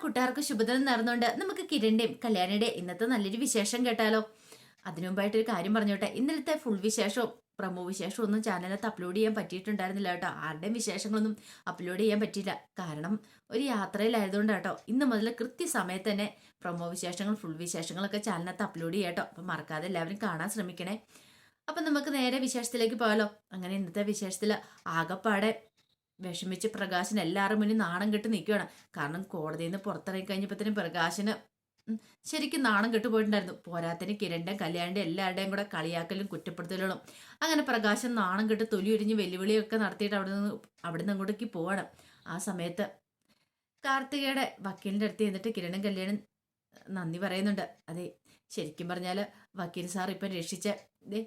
കൂട്ടുകാർക്ക് ശുഭദിനം നേർന്നുകൊണ്ട് നമുക്ക് കിരണിന്റെയും കല്യാണിയുടെയും ഇന്നത്തെ നല്ലൊരു വിശേഷം കേട്ടാലോ? അതിനു മുമ്പായിട്ട് ഒരു കാര്യം പറഞ്ഞോട്ടെ. ഇന്നലത്തെ ഫുൾ വിശേഷവും പ്രമോ വിശേഷവും ഒന്നും ചാനലത്ത് അപ്ലോഡ് ചെയ്യാൻ പറ്റിയിട്ടുണ്ടായിരുന്നില്ല കേട്ടോ. ആരുടെയും വിശേഷങ്ങളൊന്നും അപ്ലോഡ് ചെയ്യാൻ പറ്റിയില്ല. കാരണം ഒരു യാത്രയിലായതുകൊണ്ട് കേട്ടോ. ഇന്ന് മുതൽ കൃത്യസമയത്ത് തന്നെ പ്രമോ വിശേഷങ്ങൾ ഫുൾ വിശേഷങ്ങളൊക്കെ ചാനലത്ത് അപ്ലോഡ് ചെയ്യാം കേട്ടോ. അപ്പം മറക്കാതെ എല്ലാവരും കാണാൻ ശ്രമിക്കണേ. അപ്പം നമുക്ക് നേരെ വിശേഷത്തിലേക്ക് പോയാലോ അങ്ങനെ ഇന്നത്തെ വിശേഷത്തിൽ ആകപ്പാടെ വിഷമിച്ച് പ്രകാശൻ എല്ലാവരും മുന്നിൽ നാണം കെട്ട് നിൽക്കുകയാണ്. കാരണം കോടതിയിൽ നിന്ന് പുറത്തിറങ്ങി കഴിഞ്ഞപ്പോഴത്തേനും പ്രകാശന് ശരിക്കും നാണം കെട്ട് പോയിട്ടുണ്ടായിരുന്നു. പോരാത്തിന് കിരണ്ടൻ കല്യാണിന്റെ എല്ലാവരുടെയും കൂടെ കളിയാക്കലും കുറ്റപ്പെടുത്തലുകളും. അങ്ങനെ പ്രകാശൻ നാണം കെട്ട് തൊലി ഉരിഞ്ഞ് വെല്ലുവിളിയൊക്കെ നടത്തിയിട്ട് അവിടെ നിന്ന് അവിടെ നിന്ന് അങ്ങോട്ടേക്ക് പോവാണ്. ആ സമയത്ത് കാർത്തികയുടെ വക്കീലിന്റെ അടുത്ത് ചെന്നിട്ട് കിരണൻ കല്യാണൻ നന്ദി പറയുന്നുണ്ട്. അതെ ശരിക്കും പറഞ്ഞാൽ വക്കീൽ സാർ ഇപ്പം രക്ഷിച്ച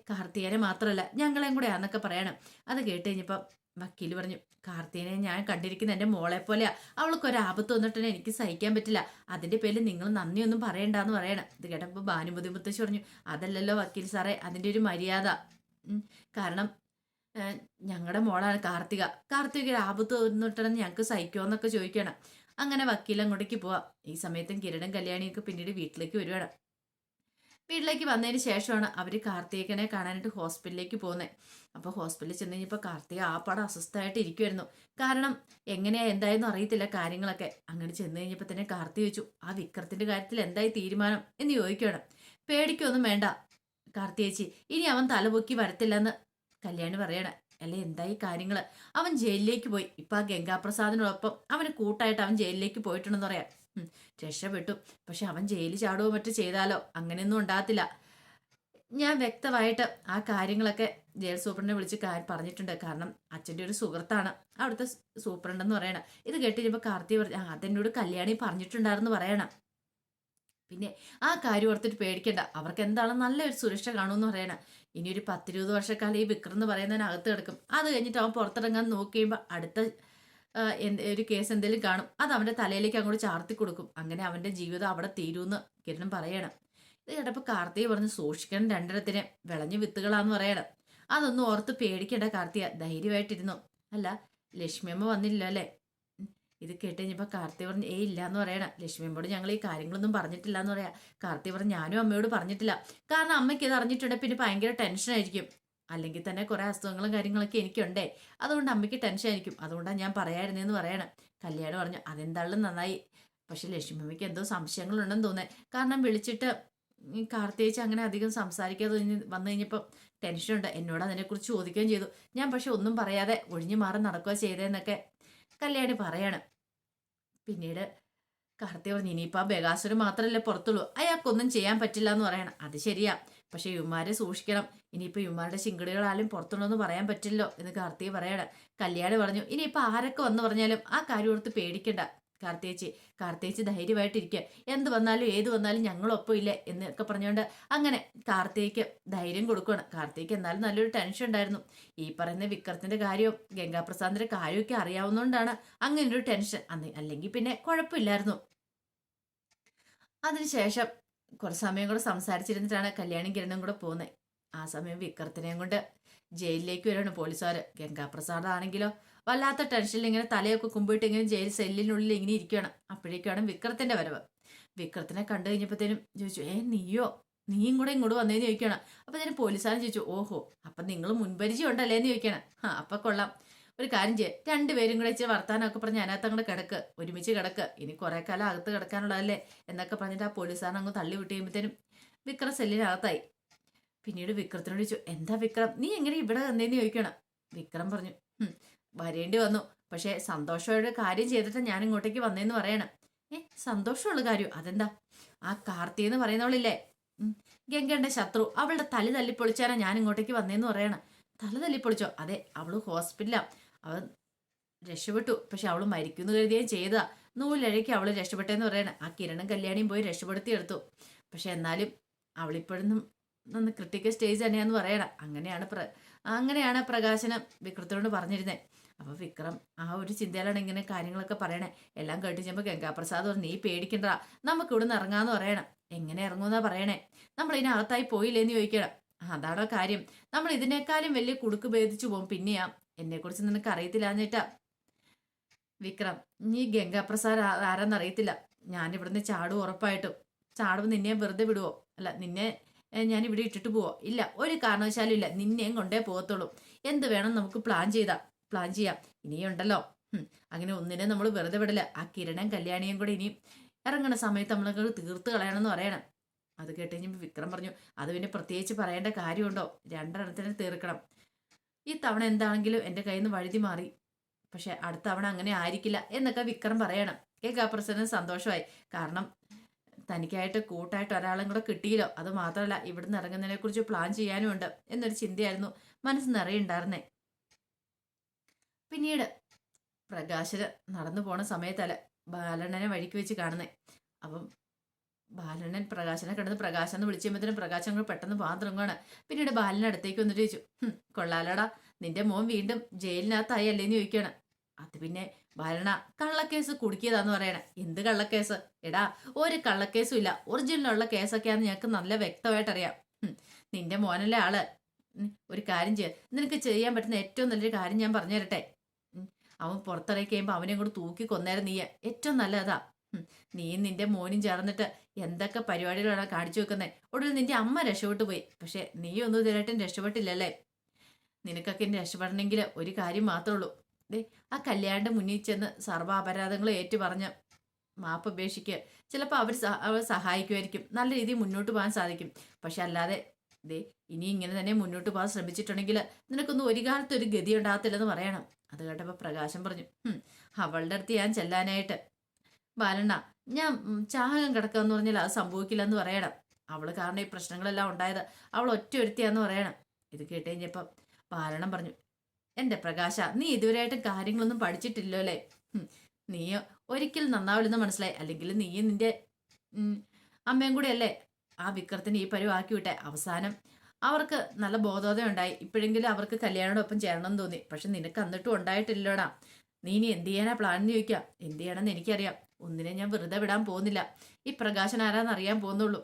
കാർത്തികനെ മാത്രമല്ല ഞങ്ങളെയും കൂടെ ആന്നൊക്കെ പറയണം. അത് കേട്ട് കഴിഞ്ഞപ്പം വക്കീൽ പറഞ്ഞു കാർത്തിനെ ഞാൻ കണ്ടിരിക്കുന്ന എന്റെ മോളെ പോലെയാ. അവൾക്ക് ഒരു ആപത്ത് വന്നിട്ട് എനിക്ക് സഹിക്കാൻ പറ്റില്ല. അതിന്റെ പേരിൽ നിങ്ങൾ നന്ദിയൊന്നും പറയണ്ടെന്ന് പറയണം. ഇത് കേട്ടപ്പോൾ ഭാനുമതി മുത്തശ്ശി പറഞ്ഞു അതല്ലല്ലോ വക്കീൽ സാറേ അതിന്റെ ഒരു മര്യാദ. കാരണം ഞങ്ങളുടെ മോളാണ് കാർത്തിക. കാർത്തിക ഒരു ആപത്ത് വന്നിട്ടെന്ന് ഞങ്ങൾക്ക് സഹിക്കുമോന്നൊക്കെ ചോദിക്കണം. അങ്ങനെ വക്കീൽ അങ്ങോട്ടേക്ക് പോവാം. ഈ സമയത്തും കിരണും കല്യാണിയൊക്കെ പിന്നീട് വീട്ടിലേക്ക് വരുവാണ്. വീട്ടിലേക്ക് വന്നതിന് ശേഷമാണ് അവർ കാർത്തികനെ കാണാനായിട്ട് ഹോസ്പിറ്റലിലേക്ക് പോകുന്നത് അപ്പോൾ ഹോസ്പിറ്റലിൽ ചെന്ന് കഴിഞ്ഞപ്പോൾ കാർത്തിക ആ പടം അസ്വസ്ഥമായിട്ട് ഇരിക്കുമായിരുന്നു കാരണം എങ്ങനെയാ എന്തായെന്നും അറിയത്തില്ല കാര്യങ്ങളൊക്കെ. അങ്ങനെ ചെന്ന് കഴിഞ്ഞപ്പോൾ തന്നെ കാർത്തി ചോദിച്ചു ആ വിക്രത്തിന്റെ കാര്യത്തിൽ എന്തായി തീരുമാനം? എന്ന് ചോദിക്കുകയാണ് പേടിക്കൊന്നും വേണ്ട കാർത്തിയേച്ചി ഇനി അവൻ തലപൊക്കി വരത്തില്ലെന്ന് കല്യാണി പറയണേ. അല്ലെ? എന്തായി കാര്യങ്ങൾ അവൻ ജയിലിലേക്ക് പോയി. ഇപ്പൊ ആ ഗംഗാപ്രസാദിനോടൊപ്പം അവന് കൂട്ടായിട്ട് അവൻ ജയിലിലേക്ക് പോയിട്ടുണ്ടെന്ന് പറയാം. രക്ഷപ്പെട്ടു. പക്ഷെ അവൻ ജയിലിൽ ചാടുകയോ മറ്റു ചെയ്താലോ? അങ്ങനെയൊന്നും ഉണ്ടാകത്തില്ല. ഞാൻ വ്യക്തമായിട്ട് ആ കാര്യങ്ങളൊക്കെ ജയിൽ സൂപ്രണ്ടിനെ വിളിച്ച് പറഞ്ഞിട്ടുണ്ട്. കാരണം അച്ഛന്റെ ഒരു സുഹൃത്താണ്. അവിടുത്തെ സൂപ്രണ്ടെന്ന് പറയണം. ഇത് കേട്ടിരുമ്പോൾ കാർത്തി പറഞ്ഞു അതെന്നോട് കല്യാണി പറഞ്ഞിട്ടുണ്ടായിരുന്നു പറയണം. പിന്നെ ആ കാര്യം ഓർത്തിട്ട് പേടിക്കണ്ട. അവർക്ക് എന്താണ് നല്ലൊരു സുരക്ഷ കാണുമെന്ന് പറയണം. ഇനി ഒരു പത്തിരുപത് വർഷക്കാലം ഈ വിക്രം എന്ന് പറയുന്നതിനകത്ത് കിടക്കും. അത് കഴിഞ്ഞിട്ട് അവൻ പുറത്തിറങ്ങാൻ നോക്കി കഴിയുമ്പോൾ അടുത്ത ഒരു കേസ് എന്തെങ്കിലും കാണും. അത് അവന്റെ തലയിലേക്ക് അങ്ങോട്ട് ചാർത്തി കൊടുക്കും. അങ്ങനെ അവന്റെ ജീവിതം അവിടെ തീരുമെന്ന് കിരണം പറയണം. ഇത് കേട്ടപ്പോൾ കാർത്തിക പറഞ്ഞ് സൂക്ഷിക്കണം രണ്ടിടത്തിന് വിളഞ്ഞ വിത്തുകളാന്ന് പറയണം. അതൊന്നും ഓർത്ത് പേടിക്കേണ്ട കാർത്തിക ധൈര്യമായിട്ടിരുന്നു. അല്ല ലക്ഷ്മിയമ്മ വന്നില്ല അല്ലേ. ഇത് കേട്ട് കഴിഞ്ഞപ്പോൾ കാർത്തി പറഞ്ഞു ഏയ് ഇല്ല എന്ന് പറയണം. ലക്ഷ്മിയമ്മയോട് ഞങ്ങൾ ഈ കാര്യങ്ങളൊന്നും പറഞ്ഞിട്ടില്ല എന്ന് പറയാം. കാർത്തി പറഞ്ഞു ഞാനും അമ്മയോട് പറഞ്ഞിട്ടില്ല. കാരണം അമ്മയ്ക്ക് ഇത് അറിഞ്ഞിട്ടുണ്ടെങ്കിൽ പിന്നെ ഭയങ്കര ടെൻഷനായിരിക്കും അല്ലെങ്കിൽ തന്നെ കുറേ അസുഖങ്ങളും കാര്യങ്ങളൊക്കെ എനിക്കുണ്ടേ. അതുകൊണ്ട് അമ്മയ്ക്ക് ടെൻഷൻ ആയിരിക്കും. അതുകൊണ്ടാണ് ഞാൻ പറയായിരുന്നെന്ന് പറയണം. കല്യാണം പറഞ്ഞു അതെന്താളും നന്നായി. പക്ഷെ ലക്ഷ്മിയമ്മയ്ക്ക് എന്തോ സംശയങ്ങളുണ്ടെന്ന് തോന്നേ കാരണം വിളിച്ചിട്ട് കാർത്തിയേച്ച് അങ്ങനെ അധികം സംസാരിക്കാതെ വന്നു കഴിഞ്ഞപ്പോൾ ടെൻഷനുണ്ട് എന്നോട് അതിനെക്കുറിച്ച് ചോദിക്കുകയും ചെയ്തു. ഞാൻ പക്ഷെ ഒന്നും പറയാതെ ഒഴിഞ്ഞു മാറി നടക്കുക ചെയ്തതെന്നൊക്കെ കല്യാണി പറയാണ്. പിന്നീട് കാർത്തി പറഞ്ഞു ഇനിയിപ്പോൾ ആ ബഗാസുരം മാത്രമല്ലേ പുറത്തുള്ളൂ. അയാൾക്കൊന്നും ചെയ്യാൻ പറ്റില്ല എന്ന് പറയണം. അത് ശരിയാ. പക്ഷെ യുമാരെ സൂക്ഷിക്കണം. ഇനിയിപ്പോൾ യുമാരുടെ ശിങ്കിളികളാലും പുറത്തുള്ളൂ എന്ന് പറയാൻ പറ്റില്ലോ എന്ന് കാർത്തി പറയണം. കല്യാണി പറഞ്ഞു ഇനിയിപ്പോൾ ആരൊക്കെ വന്നു പറഞ്ഞാലും ആ കാര്യം ഓർത്ത് പേടിക്കണ്ട. കാർത്തിയേച്ചി കാർത്തേച്ചി ധൈര്യമായിട്ടിരിക്കുക എന്ത് വന്നാലും ഏത് വന്നാലും ഞങ്ങളൊപ്പം ഇല്ല എന്നൊക്കെ പറഞ്ഞുകൊണ്ട് അങ്ങനെ കാർത്തേക്ക് ധൈര്യം കൊടുക്കുകയാണ് കാർത്തേക്ക് എന്നാലും നല്ലൊരു ടെൻഷൻ ഉണ്ടായിരുന്നു. ഈ പറയുന്ന വിക്രത്തിന്റെ കാര്യവും ഗംഗാപ്രസാദിന്റെ കാര്യമൊക്കെ അറിയാവുന്നതുകൊണ്ടാണ് അങ്ങനെ ഒരു ടെൻഷൻ അന്ന് അല്ലെങ്കിൽ പിന്നെ കുഴപ്പമില്ലായിരുന്നു അതിനുശേഷം കുറച്ച് സമയം കൂടെ സംസാരിച്ചിരുന്നിട്ടാണ് കല്യാണി കിരണും കൂടെ പോകുന്നത് ആ സമയം വിക്രത്തിനെയും കൊണ്ട് ജയിലിലേക്ക് വരികയാണ് പോലീസുകാർ ഗംഗാപ്രസാദ് ആണെങ്കിലോ വല്ലാത്ത ടെൻഷനിൽ ഇങ്ങനെ തലയൊക്കെ കുമ്പിട്ട് ഇങ്ങനെ ജയിൽ സെല്ലിനുള്ളിൽ ഇങ്ങനെ ഇരിക്കുകയാണ് അപ്പോഴേക്കാണ് വിക്രത്തിന്റെ വരവ്. വിക്രത്തിനെ കണ്ടു കഴിഞ്ഞപ്പോഴത്തേനും ചോദിച്ചു ഏ നീയോ? നീയും കൂടെ ഇങ്ങോട്ട് വന്നേന്ന് ചോദിക്കണം അപ്പൊ ഞാൻ പോലീസുകാരൻ ചോദിച്ചു ഓഹോ അപ്പൊ നിങ്ങൾ മുൻപരിചയം ഉണ്ടല്ലേ എന്ന് ചോദിക്കണം ആ അപ്പൊ കൊള്ളാം. ഒരു കാര്യം ചെയ്യ. രണ്ടുപേരും കൂടെ ഇച്ചിരി വർത്താനമൊക്കെ പറഞ്ഞ് അതിനകത്ത് അങ്ങോട്ട് കിടക്ക്. ഒരുമിച്ച് കിടക്ക്. ഇനി കുറെ കാലം അകത്ത് കിടക്കാനുള്ളതല്ലേ? എന്നൊക്കെ പറഞ്ഞിട്ട് ആ പോലീസുകാരൻ അങ്ങ് തള്ളി വിട്ട് കഴിയുമ്പോഴത്തേനും വിക്രം സെല്ലിനകത്തായി. പിന്നീട് വിക്രത്തിനോട് ചോദിച്ചു എന്താ വിക്രം? നീ എങ്ങനെ ഇവിടെ വന്നേന്ന് ചോദിക്കണം വിക്രം പറഞ്ഞു "ഹും, വരേണ്ടി വന്നു. പക്ഷേ സന്തോഷമായിട്ട് കാര്യം ചെയ്തിട്ട് ഞാൻ ഇങ്ങോട്ടേക്ക് വന്നേന്ന് പറയണം. ഏ സന്തോഷമുള്ള കാര്യം. അതെന്താ? ആ കാർത്തി എന്ന് പറയുന്നവളില്ലേ ഗംഗന്റെ ശത്രു. അവളുടെ തല തല്ലിപ്പൊളിച്ചാനാ ഞാൻ ഇങ്ങോട്ടേക്ക് വന്നേന്ന് പറയണം. തല തല്ലിപ്പൊളിച്ചോ? അതെ അവൾ ഹോസ്പിറ്റലാ. അവൾ രക്ഷപ്പെട്ടു. പക്ഷെ അവൾ മരിക്കുന്നു കരുതിയേ ചെയ്തതാ. നൂലഴയ്ക്ക് അവൾ രക്ഷപ്പെട്ടെന്ന് പറയണം. ആ കിരണും കല്യാണിയും പോയി രക്ഷപ്പെടുത്തിയെടുത്തു. പക്ഷെ എന്നാലും അവളിപ്പോഴൊന്നും ക്രിട്ടിക്കൽ സ്റ്റേജ് തന്നെയാന്ന് പറയണം. അങ്ങനെയാണ് പ്ര അങ്ങനെയാണ് പ്രകാശനം വിക്രത്തിനോട് പറഞ്ഞിരുന്നത് അപ്പൊ വിക്രം ആ ഒരു ചിന്തയിലാണ് ഇങ്ങനെ കാര്യങ്ങളൊക്കെ പറയണേ. എല്ലാം കേട്ട് ചെമ്പോ ഗംഗാപ്രസാദ് പറഞ്ഞു നീ പേടിക്കണ്ട നമുക്ക് ഇവിടെ നിന്ന് ഇറങ്ങാന്ന് പറയണം. എങ്ങനെ ഇറങ്ങുമെന്നാ പറയണേ? നമ്മൾ ഇതിനകത്തായി പോയില്ലേന്ന് ചോദിക്കണം. അതാണോ കാര്യം. നമ്മൾ ഇതിനേക്കാളും വലിയ കുടുക്ക് ഭേദിച്ചു പോകും. പിന്നെയാ എന്നെ കുറിച്ച് നിനക്ക് അറിയത്തില്ല എന്നിട്ടാ വിക്രം നീ ഗംഗാപ്രസാദ് ആരാന്ന് ആരാന്നറിയത്തില്ല ഞാൻ ഇവിടുന്ന് ചാടും ഉറപ്പായിട്ടും. ചാടും നിന്നെ വെറുതെ വിടുവോ? അല്ല നിന്നെ ഞാൻ ഇവിടെ ഇട്ടിട്ട് പോവോ? ഇല്ല ഒരു കാരണവശാലും ഇല്ല. നിന്നെയും കൊണ്ടേ പോകത്തുള്ളൂ. എന്ത് വേണം നമുക്ക് പ്ലാൻ ചെയ്താ? പ്ലാൻ ചെയ്യാം. ഇനിയുണ്ടല്ലോ. അങ്ങനെ ഒന്നിനെ നമ്മൾ വെറുതെ വിടില്ല ആ കിരണൻ കല്യാണിയും കൂടെ ഇനി ഇറങ്ങണ സമയത്ത് നമ്മളൊക്കെ തീർത്ത് കളയണമെന്ന് പറയണം. അത് കേട്ട് കഴിഞ്ഞപ്പോൾ വിക്രം പറഞ്ഞു അത് പിന്നെ പ്രത്യേകിച്ച് പറയേണ്ട കാര്യമുണ്ടോ? രണ്ടെണ്ണത്തിന് തീർക്കണം. ഈ തവണ എന്താണെങ്കിലും എന്റെ കയ്യിൽ നിന്ന് വഴുതി മാറി. പക്ഷെ അടുത്ത തവണ അങ്ങനെ ആയിരിക്കില്ല എന്നൊക്കെ വിക്രം പറയണം. കേക്കാപ്രസന് സന്തോഷമായി. കാരണം തനിക്കായിട്ട് കൂട്ടായിട്ട് ഒരാളും കൂടെ കിട്ടിയില്ലോ. അത് മാത്രമല്ല ഇവിടുന്ന് ഇറങ്ങുന്നതിനെ കുറിച്ച് പ്ലാൻ ചെയ്യാനുമുണ്ട് എന്നൊരു ചിന്തയായിരുന്നു മനസ്സ് നിറയുണ്ടായിരുന്നേ. പിന്നീട് പ്രകാശന് നടന്നു പോണ സമയത്തല്ല ബാലണ്ണനെ വഴിക്ക് വെച്ച് കാണുന്നേ. അപ്പം ബാലണ്ണൻ പ്രകാശനെ കിടന്ന് പ്രകാശം എന്ന് വിളിച്ചു കഴിയുമ്പോഴത്തേനും പ്രകാശം കൂടെ പെട്ടെന്ന് പോകാൻ തുടങ്ങുകയാണ് പിന്നീട് ബാലന്റെ അടുത്തേക്ക് വന്നിട്ട് ചോദിച്ചു കൊള്ളാലോടാ നിന്റെ മോൻ വീണ്ടും ജയിലിനകത്തായി അല്ലേന്ന് ചോദിക്കുകയാണ് അത് പിന്നെ ബാലണ കള്ളക്കേസ് കുടുക്കിയതാന്ന് പറയണേ. എന്ത് കള്ളക്കേസ്? എടാ ഒരു കള്ളക്കേസും ഇല്ല. ഒറിജിനലുള്ള കേസൊക്കെയാന്ന് ഞങ്ങൾക്ക് നല്ല വ്യക്തമായിട്ട് അറിയാം നിന്റെ മോനല്ലേ ആൾ. ഒരു കാര്യം ചെയ്യ. നിനക്ക് ചെയ്യാൻ പറ്റുന്ന ഏറ്റവും നല്ലൊരു കാര്യം ഞാൻ പറഞ്ഞു തരട്ടെ അവൻ പുറത്തിറങ്ങി കഴിയുമ്പോൾ അവനെ കൂടെ തൂക്കി കൊന്നേരം നീ ഏറ്റവും നല്ലതാ. നീയും നിന്റെ മോനും ചേർന്നിട്ട് എന്തൊക്കെ പരിപാടികളാണ് കാണിച്ചു വെക്കുന്നത് ഒടുവിൽ നിന്റെ അമ്മ രക്ഷപ്പെട്ടു പോയി. പക്ഷെ നീ ഒന്നും ഇതിനായിട്ടും രക്ഷപ്പെട്ടില്ലല്ലേ? നിനക്കൊക്കെ രക്ഷപ്പെടണമെങ്കിൽ ഒരു കാര്യം മാത്രമേ ഉള്ളൂ. ദേ ആ കല്യാണിന്റെ മുന്നിൽ ചെന്ന് സർവാപരാധങ്ങൾ ഏറ്റു പറഞ്ഞ് മാപ്പ് അപേക്ഷിക്കുക ചിലപ്പോൾ അവർ അവർ സഹായിക്കുമായിരിക്കും. നല്ല രീതിയിൽ മുന്നോട്ട് പോകാൻ സാധിക്കും. പക്ഷെ അല്ലാതെ ദേ ഇനി ഇങ്ങനെ തന്നെ മുന്നോട്ട് പോകാൻ ശ്രമിച്ചിട്ടുണ്ടെങ്കിൽ നിനക്കൊന്നും ഒരു കാലത്ത് ഒരു ഗതി ഉണ്ടാകത്തില്ലെന്ന് പറയണം. അത് കേട്ടപ്പോൾ പ്രകാശം പറഞ്ഞു "ഹും, അവളുടെ അടുത്ത് ഞാൻ ചെല്ലാനായിട്ട്. ബാലണ്ണ ഞാൻ ചാഹകം കിടക്കാന്ന് പറഞ്ഞാൽ അത് സംഭവിക്കില്ലെന്ന് പറയണം. അവൾ കാരണം ഈ പ്രശ്നങ്ങളെല്ലാം ഉണ്ടായത് അവൾ ഒറ്റ ഒരുത്തിയാന്ന് പറയണം. ഇത് കേട്ട് കഴിഞ്ഞപ്പം ബാലണ്ണം പറഞ്ഞു എന്റെ പ്രകാശ നീ ഇതുവരെയായിട്ടും കാര്യങ്ങളൊന്നും പഠിച്ചിട്ടില്ലോ അല്ലേ നീ ഒരിക്കലും നന്നാവില്ലെന്ന് മനസ്സിലായി. അല്ലെങ്കിൽ നീ നിന്റെ അമ്മയും കൂടെ അല്ലേ ആ വിക്രത്തിന് ഈ പരിവാക്കി വിട്ടെ. അവസാനം അവർക്ക് നല്ല ബോധോദയം ഉണ്ടായി. ഇപ്പോഴെങ്കിലും അവർക്ക് കല്യാണോടൊപ്പം ചേരണമെന്ന് തോന്നി. പക്ഷെ നിനക്ക് എന്നിട്ടും ഉണ്ടായിട്ടില്ലടാ. നീ ഇനി എന്ത് ചെയ്യാനാ പ്ലാൻ എന്ന് ചോദിക്കാം എന്ത് ചെയ്യണമെന്ന് എനിക്കറിയാം. ഒന്നിനെ ഞാൻ വെറുതെ വിടാൻ പോകുന്നില്ല. ഈ പ്രകാശൻ ആരാന്ന് അറിയാൻ പോകുന്നുള്ളൂ.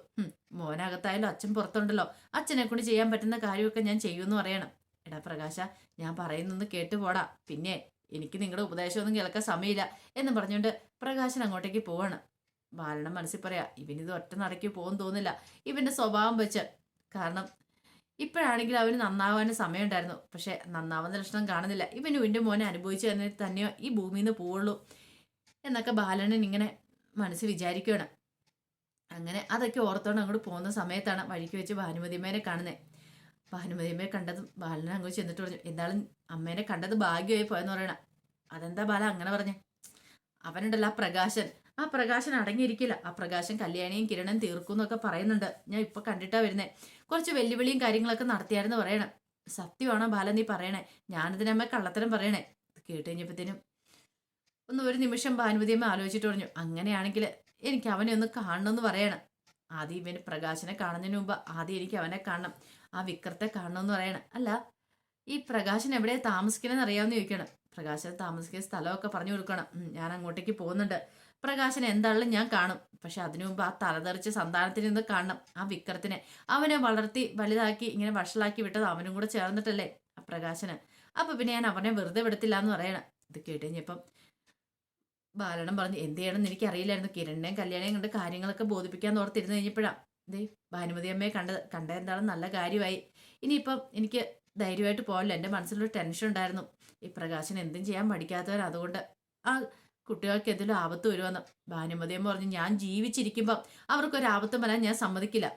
മോനകത്തായാലും അച്ഛൻ പുറത്തുണ്ടല്ലോ. അച്ഛനെ കൊണ്ട് ചെയ്യാൻ പറ്റുന്ന കാര്യമൊക്കെ ഞാൻ ചെയ്യുമെന്ന് പറയണം. എടാ പ്രകാശ ഞാൻ പറയുന്നൊന്ന് കേട്ടു പോടാ. പിന്നെ എനിക്ക് നിങ്ങളുടെ ഉപദേശമൊന്നും കേൾക്കാൻ സമയമില്ല എന്ന് പറഞ്ഞുകൊണ്ട് പ്രകാശൻ അങ്ങോട്ടേക്ക് പോവാണ്. ബാലണം മനസ്സിൽ പറയാ ഇവനിത് ഒറ്റ നടക്കി പോകാൻ തോന്നില്ല ഇവന്റെ സ്വഭാവം വെച്ച്. കാരണം ഇപ്പോഴാണെങ്കിൽ അവന് നന്നാവാൻ സമയമുണ്ടായിരുന്നു. പക്ഷെ നന്നാവുന്ന ലക്ഷണം കാണുന്നില്ല. ഇവന് ഇവന്റെ മോനെ അനുഭവിച്ചു തന്നെ തന്നെയോ ഈ ഭൂമിയിൽ നിന്ന് പോവുള്ളൂ എന്നൊക്കെ ബാലനൻ ഇങ്ങനെ മനസ്സ് വിചാരിക്കുകയാണ്. അങ്ങനെ അതൊക്കെ ഓർത്തോണ്ട് അങ്ങോട്ട് പോകുന്ന സമയത്താണ് വഴിക്ക് വെച്ച് ഭാനുമതിമേനെ കാണുന്നത് ഭാനുമതിമേ കണ്ടതും ബാലനെ അങ്ങോട്ട് ചെന്നിട്ട് പറഞ്ഞു എന്തായാലും അമ്മേനെ കണ്ടത് ഭാഗ്യമായി പോയെന്ന് പറയണം. അതെന്താ ബാല അങ്ങനെ പറഞ്ഞേ? അവനുണ്ടല്ലോ പ്രകാശൻ. ആ പ്രകാശൻ അടങ്ങിയിരിക്കില്ല. ആ പ്രകാശൻ കല്യാണിയും കിരണം തീർക്കും എന്നൊക്കെ പറയുന്നുണ്ട്. ഞാൻ ഇപ്പൊ കണ്ടിട്ടാ വരുന്നേ. കുറച്ച് വെല്ലുവിളിയും കാര്യങ്ങളൊക്കെ നടത്തിയായിരുന്നു പറയണം. സത്യമാണോ ബാല നീ പറയണേ? ഞാനിതിനമ്മ കള്ളത്തരം പറയണേ. കേട്ട് കഴിഞ്ഞപ്പോഴത്തേനും ഒന്ന് ഒരു നിമിഷം ഭാനുമതിയമ്മ ആലോചിച്ചിട്ട് പറഞ്ഞു അങ്ങനെയാണെങ്കിൽ എനിക്ക് അവനെ ഒന്ന് കാണണമെന്ന് പറയണം. ആദ്യം ഇവന് പ്രകാശനെ കാണുന്നതിന് മുമ്പ് ആദ്യം എനിക്ക് അവനെ കാണണം. ആ വിക്രത്തെ കാണണമെന്ന് പറയണം. അല്ല ഈ പ്രകാശൻ എവിടെയാ താമസിക്കണമെന്ന് അറിയാമെന്ന് ചോദിക്കണം പ്രകാശൻ താമസിക്കുന്ന സ്ഥലമൊക്കെ പറഞ്ഞു കൊടുക്കണം. ഞാൻ അങ്ങോട്ടേക്ക് പോകുന്നുണ്ട്. പ്രകാശൻ എന്താണെങ്കിലും ഞാൻ കാണും. പക്ഷെ അതിനു മുമ്പ് ആ തലതെറിച്ച് സന്താനത്തിൽ നിന്ന് കാണണം. ആ വിക്രത്തിനെ അവനെ വളർത്തി വലുതാക്കി ഇങ്ങനെ വഷളാക്കി വിട്ടത് അവനും കൂടെ ചേർന്നിട്ടല്ലേ? ആ പ്രകാശന്. അപ്പൊ പിന്നെ ഞാൻ അവനെ വെറുതെ വിടത്തില്ല എന്ന് പറയണം. ഇത് കേട്ട് കഴിഞ്ഞപ്പം ബാലണം പറഞ്ഞു എന്ത് ചെയ്യണമെന്ന് എനിക്ക് അറിയില്ലായിരുന്നു കിരണിനെയും കല്യാണയും കണ്ട് കാര്യങ്ങളൊക്കെ ബോധിപ്പിക്കാൻ ഓർത്തിരുന്ന് കഴിഞ്ഞപ്പോഴാണ് ദേ ഭാനുമതി അമ്മയെ കണ്ടത് കണ്ട എന്താണെന്ന് നല്ല കാര്യമായി. ഇനിയിപ്പം എനിക്ക് ധൈര്യമായിട്ട് പോകല്ലോ എന്റെ മനസ്സിലൊരു ടെൻഷൻ ഉണ്ടായിരുന്നു. ഈ പ്രകാശൻ എന്തും ചെയ്യാൻ പഠിക്കാത്തവൻ അതുകൊണ്ട് ആ കുട്ടികൾക്ക് എന്തെങ്കിലും ആപത്ത് വരുമെന്ന് ഭാനുമതിയും പറഞ്ഞു ഞാൻ ജീവിച്ചിരിക്കുമ്പോൾ അവർക്കൊരു ആപത്തും വരാൻ ഞാൻ സമ്മതിക്കില്ല.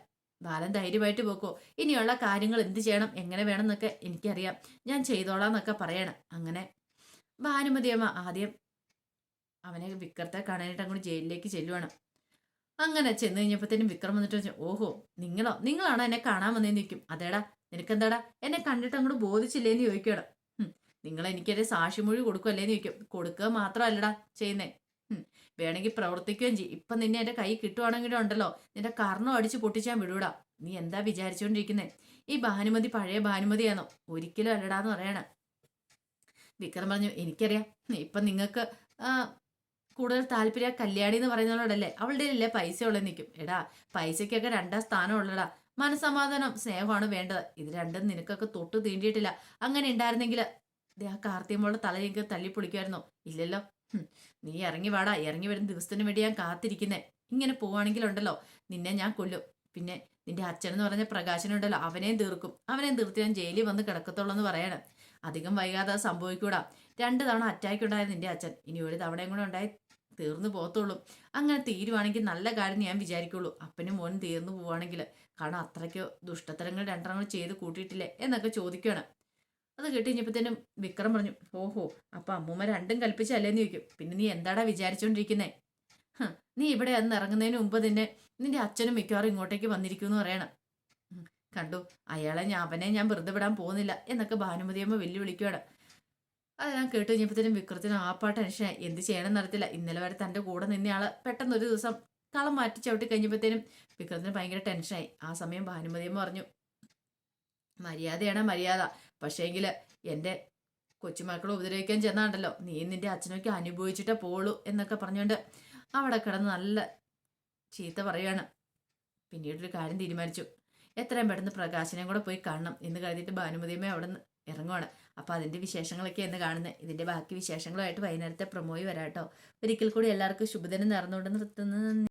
ബാലൻ ധൈര്യമായിട്ട് പോക്കോ. ഇനിയുള്ള കാര്യങ്ങൾ എന്ത് ചെയ്യണം? എങ്ങനെ വേണം എന്നൊക്കെ എനിക്കറിയാം. ഞാൻ ചെയ്തോളാം എന്നൊക്കെ പറയണം. അങ്ങനെ ഭാനുമതിയമ്മ ആദ്യം അവനെ വിക്രത്തെ കാണാനായിട്ട് അങ്ങോട്ട് ജയിലിലേക്ക് ചെല്ലുവാണ്. അങ്ങനെ ചെന്ന് കഴിഞ്ഞപ്പോഴത്തേനും വിക്രം വന്നിട്ട് ഓഹോ നിങ്ങളോ? നിങ്ങളാണോ എന്നെ കാണാൻ വന്നേ നിൽക്കും അതേടാ നിനക്കെന്താടാ? എന്നെ കണ്ടിട്ട് അങ്ങോട്ട് ബോധിച്ചില്ലേന്ന് ചോദിക്കടാ നിങ്ങൾ എനിക്കൊരു സാക്ഷിമൊഴി കൊടുക്കുമല്ലേന്ന് ചോദിക്കും. കൊടുക്കുക മാത്രമല്ലടാ ചെയ്യുന്നേ. വേണമെങ്കിൽ പ്രവർത്തിക്കുകയും ചെയ്യും ഇപ്പം നിന്നെ എന്റെ കൈ കിട്ടുവാണെങ്കിലും ഉണ്ടല്ലോ. നിന്റെ കർണം അടിച്ച് പൊട്ടിച്ചാൻ വിടൂടാ. നീ എന്താ വിചാരിച്ചുകൊണ്ടിരിക്കുന്നേ ഈ ഭാനുമതി പഴയ ഭാനുമതിയാണോ ഒരിക്കലും അല്ലടാന്ന് പറയണ. വിക്രം പറഞ്ഞു എനിക്കറിയാം. ഇപ്പം നിങ്ങൾക്ക് കൂടുതൽ താല്പര്യം കല്യാണി എന്ന് പറയുന്നവളോടല്ലേ? അവളുടെ അല്ലേ പൈസ ഉള്ളത് നിൽക്കും എടാ പൈസയ്ക്കൊക്കെ രണ്ടാം സ്ഥാനം ഉള്ളടാ. മനസമാധാനം സ്നേഹമാണ് വേണ്ടത്. ഇത് രണ്ടും നിനക്കൊക്കെ തൊട്ട് തീണ്ടിയിട്ടില്ല. അങ്ങനെ ഉണ്ടായിരുന്നെങ്കിൽ ആ കാർത്തിയമ്മളുടെ തല്ലി പൊളിക്കുമായിരുന്നോ ഇല്ലല്ലോ. നീ ഇറങ്ങി വാടാ. ഇറങ്ങി വരുന്ന ദിവസത്തിന് വേണ്ടി ഞാൻ കാത്തിരിക്കുന്നേ. ഇങ്ങനെ പോവാണെങ്കിലുണ്ടല്ലോ നിന്നെ ഞാൻ കൊല്ലും. പിന്നെ നിന്റെ അച്ഛൻ എന്ന് പറഞ്ഞ പ്രകാശനുണ്ടല്ലോ അവനെയും തീർക്കും. അവനെയും തീർത്ത് ഞാൻ ജയിലിൽ വന്ന് കിടക്കത്തുള്ളൂ എന്ന് പറയണം. അധികം വൈകാതെ സംഭവിക്കൂടാ. രണ്ട് തവണ അറ്റാക്ക് ഉണ്ടായത് നിന്റെ അച്ഛൻ. ഇനി ഒരു തവണയും കൂടെ ഉണ്ടായി തീർന്നു പോകത്തുള്ളൂ. അങ്ങനെ തീരുവാണെങ്കിൽ നല്ല കാര്യം ഞാൻ വിചാരിക്കുള്ളൂ. അപ്പനും മോൻ തീർന്നു പോവാണെങ്കിൽ. കാരണം അത്രയ്ക്ക് ദുഷ്ടത്തരങ്ങൾ രണ്ടെണ്ണം ചെയ്ത് കൂട്ടിയിട്ടില്ലേ എന്നൊക്കെ ചോദിക്കുകയാണ്. അത് കേട്ട് കഴിഞ്ഞപ്പോഴത്തേനും വിക്രം പറഞ്ഞു ഓഹോ അപ്പൊ അമ്മൂമ്മ രണ്ടും കൽപ്പിച്ചല്ലേന്ന് ചോദിക്കും. പിന്നെ നീ എന്താടാ വിചാരിച്ചോണ്ടിരിക്കുന്നേ? നീ ഇവിടെ അന്ന് ഇറങ്ങുന്നതിന് മുമ്പ് തന്നെ നിന്റെ അച്ഛനും മിക്കവാറും ഇങ്ങോട്ടേക്ക് വന്നിരിക്കുമെന്ന് പറയണം. കണ്ടു. അയാളെ ഞാൻ അവനെ ഞാൻ വെറുതെ വിടാൻ പോകുന്നില്ല എന്നൊക്കെ ഭാനുമതിയമ്മ വെല്ലുവിളിക്കുകയാണ്. അതെല്ലാം കേട്ട് കഴിഞ്ഞപ്പോഴത്തേനും വിക്രത്തിന് ആപ്പാ ടെൻഷനായി എന്ത് ചെയ്യണം നടത്തില്ല ഇന്നലെ വരെ തന്റെ കൂടെ നിന്നയാൾ പെട്ടെന്ന് ഒരു ദിവസം കളം മാറ്റി ചവിട്ടി കഴിഞ്ഞപ്പോഴത്തേനും വിക്രത്തിന് ഭയങ്കര ടെൻഷനായി ആ സമയം ഭാനുമതിയമ്മ പറഞ്ഞു മര്യാദയാണ് മര്യാദ. പക്ഷേങ്കിൽ എന്റെ കൊച്ചുമക്കളെ ഉപദ്രവിക്കാൻ ചെന്നാണ്ടല്ലോ. നീ നിന്റെ അച്ഛനൊക്കെ അനുഭവിച്ചിട്ടേ പോളൂ എന്നൊക്കെ പറഞ്ഞുകൊണ്ട് അവിടെ കിടന്ന് നല്ല ചീത്ത പറയുകയാണ് പിന്നീടൊരു കാര്യം തീരുമാനിച്ചു. എത്രയും പെട്ടെന്ന് പ്രകാശനെയും കൂടെ പോയി കാണണം എന്ന് കരുതിയിട്ട് ഭാനുമതിയമ്മ അവിടെ നിന്ന് ഇറങ്ങുവാണ്. അപ്പോൾ അതിന്റെ വിശേഷങ്ങളൊക്കെ എന്ന് കാണുന്നത് ഇതിന്റെ ബാക്കി വിശേഷങ്ങളുമായിട്ട് വൈകുന്നേരത്തെ പ്രൊമോയി വരാട്ടോ ഒരിക്കൽ കൂടി എല്ലാവർക്കും ശുഭദിനം നേർന്നുകൊണ്ട് നിർത്തുന്നത്